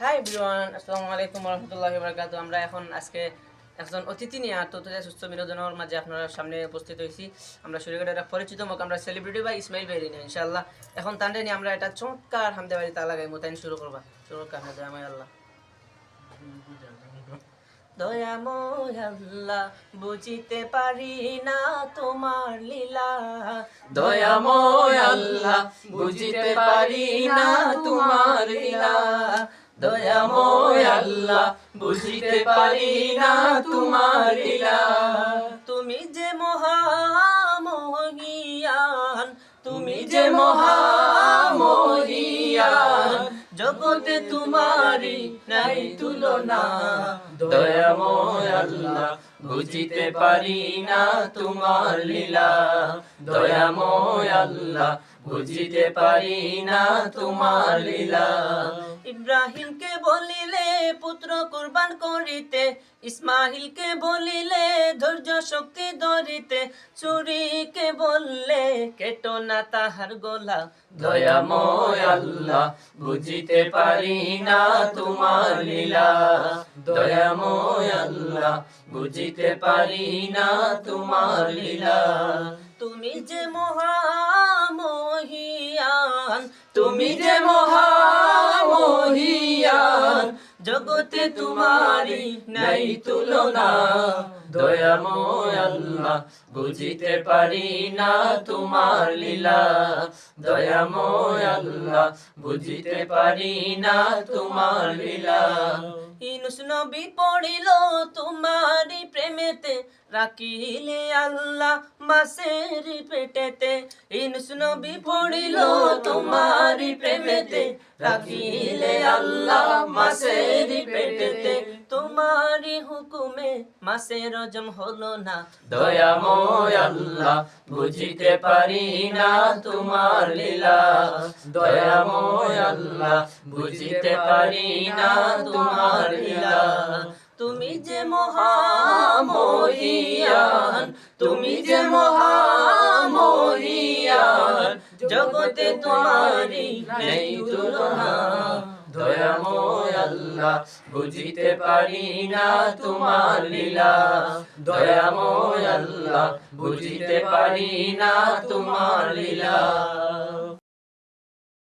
Hi everyone আসসালামু আলাইকুম রহমতুল্লাহি বারাকাতু আমরা এখন আজকে একজন অতিথি নিয়ে আর তথ্য সুস্থ বিনোদনের মাঝে আপনার সামনে উপস্থিত হয়েছি। আমরা সুরিগড়ের একটা পরিচিত মুখ, আমরা সেলিব্রিটি বা ইসমাইল ভাই নিয়ে, ইনশাআল্লাহ। এখন তান্ডে নিয়ে আমরা একটা চমৎকার হামদে বাড়ি তা লাগাই মোতাইন শুরু করবা। চমৎকার হামদে আমায় আল্লাহ। দয়াময় আল্লাহ, বুঝিতে পারি না তোমার লীলা। দয়াময় আল্লাহ, বুঝিতে পারি না তোমার লীলা। দয়াময় আল্লাহ বুঝিতে পারি না তোমার লীলা তুমি যে মহামহিয়ান তুমি যে মহামহিয়ান জগতে তোমারি নাই তুলনা। দয়াময় আল্লাহ বুঝিতে পারি না তোমার লীলা দয়াময় আল্লাহ বুঝিতে পারি না তোমার লীলা। ইব্রাহিমকে বলিলে পুত্র কুরবান করিতে। ইসমাহিলকে বলিলে ধৈর্য শক্তি ধরিতে। চুরিকে বললে কেটো না তাহার গোলা। দয়াময় আল্লাহ বুঝিতে পারি না তোমার লীলা। দয়াময় আল্লাহ বুঝিতে পারি না তোমার লীলা। তুমি যে মহামহিয়ান তুমি যে মহামহিয়ান, জগতে তোমারি নাই তুলনা। দয়াময় আল্লাহ, বুঝিতে পারি না তোমার লীলা। দয়াময় আল্লাহ, বুঝিতে পারি না তোমার লীলা। ইনুস নবী পড়িল তোমারি প্রেমেতে রাখিলে আল্লাহ মাসের পেটেতে। ইনুস পড়িল তোমারি প্রেমেতে। রাখিলে আল্লাহ মাসের পেটেতে। হুকুমে মাসের রজম হলো না। দয়াময় আল্লাহ, বুঝিতে পারি না তোমার লীলা। দয়াময় আল্লাহ, বুঝিতে পারি না তোমার লীলা। তুমি যে মহামহিয়ান তুমি যে মহামহিয়ান, জগতে তোমারি নেই তুলনা। দয়াময় আল্লাহ, বুঝিতে পারি না তোমার লীলা। দয়াময় আল্লাহ, বুঝিতে পারি না তোমার লীলা।